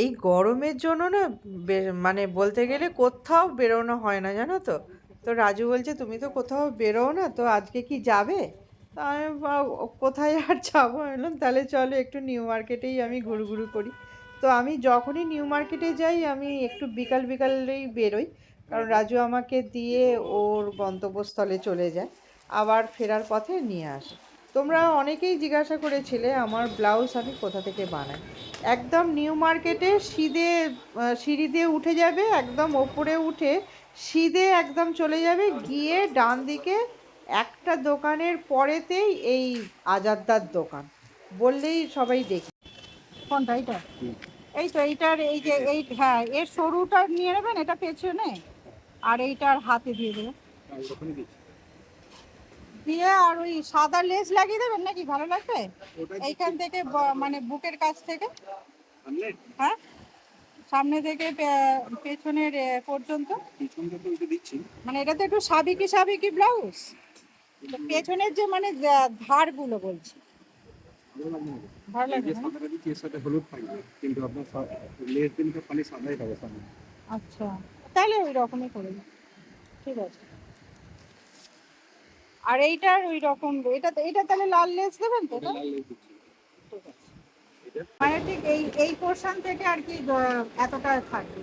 এই গরমের জন্য না মানে বলতে গেলে কোথাও বেরোনো হয় না, জানো তো? তো রাজু বলছে, তুমি তো কোথাও বেরোও না, তো আজকে কি যাবে? তা আমি কোথায় আর যাব? বললাম, তাহলে চলো একটু নিউ মার্কেটেই আমি ঘুরু ঘুরু করি। তো আমি যখনই নিউ মার্কেটে যাই, আমি একটু বিকাল বিকালেই বেরোই। কারণ রাজু আমাকে দিয়ে ওর গন্তব্যস্থলে চলে যায়, আবার ফেরার পথে নিয়ে আসে। তোমরা অনেকেই জিজ্ঞাসা করেছিলে, আমার ব্লাউজ আমি কোথা থেকে বানাই? একদম নিউ মার্কেটে সিধে সিঁড়ি দিয়ে উঠে যাবে, একদম ওপরে উঠে সিধে একদম চলে যাবে, গিয়ে ডান দিকে একটা দোকানের পরেতেই এই আজাদদার দোকান। বললেই সবাই দেখি। কোনটা, এইটা? এই তো, এইটার, এই যে, এই হ্যাঁ এর সরুটা নিয়ে নেবেন, এটা পেছনে, আর এইটার হাতে দিয়ে দেবেন। দিয়ে আর ওই সাদা লেস লাগিয়ে দেবেন নাকি ভালো লাগবে? এইখান থেকে মানে বুকের কাছ থেকে? হ্যাঁ? সামনে থেকে পেছনের পর্যন্ত? মানে এটা তো একটু সাবিকি সাবিকি ব্লাউজ। পেছনের যে মানে ধারগুলো বলছি। ভালো লাগবে। হলুদ কিন্তু আপনার লেস দিনটা পানি সাদাই পাবে আচ্ছা। তাহলে ওই রকমই করে। ঠিক আছে। আর এইটার ওই রকম এটা এটা তাহলে লাল লেস দেবেন তো? মানে ঠিক এই এই পোর্শন থেকে আর কি এতটা থাকবে।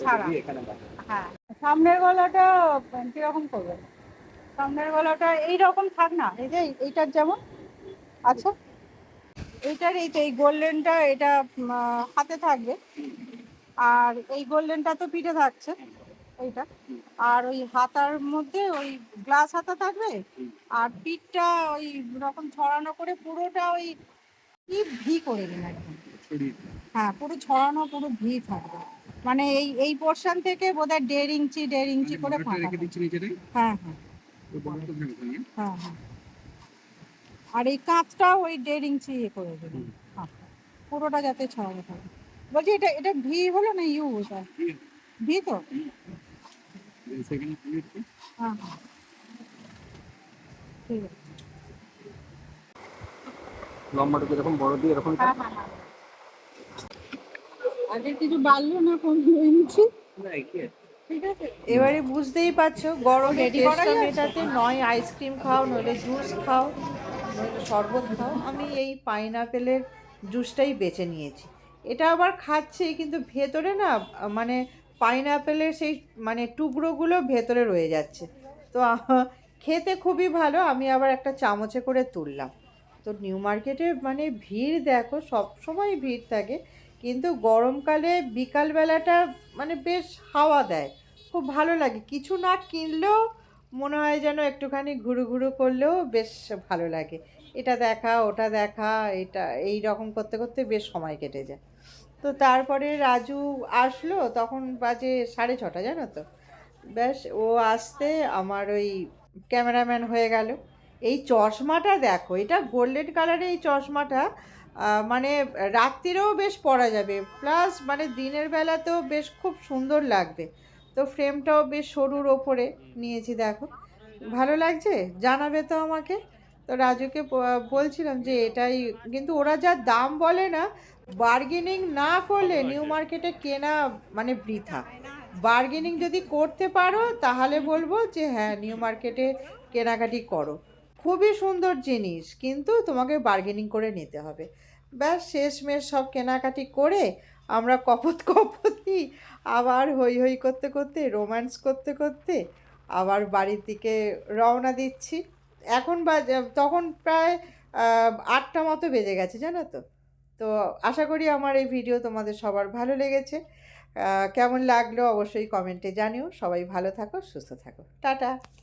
ছাড়া। হ্যাঁ। সামনের গলাটা কীরকম করবেন সামনের গলাটা এই রকম থাক না এই যে এইটার যেমন। আচ্ছা। এইটার এই তো এই গোল্ডেনটা এটা হাতে থাকবে। আর এই গোল্ডেনটা তো পিঠে থাকছে। এইটা। আর ওই হাতার মধ্যে ওই গ্লাস হাতা থাকবে? আর পিঠটা ওই রকম ছড়ানো করে পুরোটা ওই কি ভি করে দিন একদম। হ্যাঁ পুরো ছড়ানো পুরো ভি থাকবে। মানে এই এই পোর্শন থেকে বোধহয় দেড় ইঞ্চি দেড় ইঞ্চি করে বর্ডারটা ফাঁকা হ্যাঁ হ্যাঁ। হ্যাঁ হ্যাঁ। আর এই কাঁচটা ওই দেড় ইঞ্চি ইয়ে করে দেবেন হাতটা। পুরোটা যাতে ছড়ানো থাকে। বলছি এটা এটা ভি হলো না ইউ ভি তো? সেখানে হ্যাঁ হ্যাঁ। ঠিক আছে। লম্বাটুকু এরকম বড় দিয়ে এরকম? হ্যাঁ আগের কিছু বাড়লো না ঠিক আছে? এবারে বুঝতেই পারছ গরম টেস্টটা মেটাতে নয় আইসক্রিম খাও নইলে জুস খাও নইলে শরবত খাও। আমি এই পাইনাপেলের জুসটাই বেছে নিয়েছি। এটা আবার খাচ্ছি কিন্তু ভেতরে না মানে পাইনাপেলের সেই মানে টুকরোগুলো ভেতরে রয়ে যাচ্ছে। তো, খেতে খুবই ভালো, আমি আবার একটা চামচে করে তুললাম। তো, নিউ মার্কেটে মানে ভিড় দেখো সব সময় ভিড় থাকে, কিন্তু গরমকালে বিকালবেলাটা মানে বেশ হাওয়া দেয়, খুব ভালো লাগে। কিছু না কিনলেও মনে হয় যেন একটুখানি ঘুরু ঘুরু করলেও বেশ ভালো লাগে। এটা দেখা, ওটা দেখা, এটা, এই রকম করতে করতে বেশ সময় কেটে যায়। তো তারপরে রাজু আসলো, তখন বাজে সাড়ে ছটা, জানো তো। ব্যাস, ও আসতে আমার ওই ক্যামেরাম্যান হয়ে গেল। এই চশমাটা দেখো, এটা গোল্ডেন কালারের এই চশমাটা মানে রাত্রিরেও বেশ পরা যাবে। প্লাস মানে দিনের বেলাতেও বেশ খুব সুন্দর লাগবে। তো ফ্রেমটাও বেশ সরুর ওপরে নিয়েছি, দেখো। ভালো লাগছে? জানাবে তো আমাকে। তো রাজুকে বলছিলাম যে এটাই কিন্তু ওরা যা দাম বলে না বার্গেনিং না করলে নিউ মার্কেটে কেনা মানে বৃথা। বার্গেনিং যদি করতে পারো তাহলে বলব যে হ্যাঁ নিউ মার্কেটে কেনাকাটি করো। খুবই সুন্দর জিনিস কিন্তু তোমাকে বার্গেনিং করে নিতে হবে। ব্যাস শেষমেশ সব কেনাকাটি করে আমরা কপত কপতি আবার হই হই করতে করতে রোম্যান্স করতে করতে আবার বাড়ির দিকে রওনা দিচ্ছি। এখন বা তখন প্রায় আটটা মতো বেজে গেছে, জানো তো? তো আশা করি আমার এই ভিডিও তোমাদের সবার ভালো লেগেছে। কেমন লাগল অবশ্যই কমেন্টে জানিও। সবাই ভালো থাকো, সুস্থ থাকো। টাটা!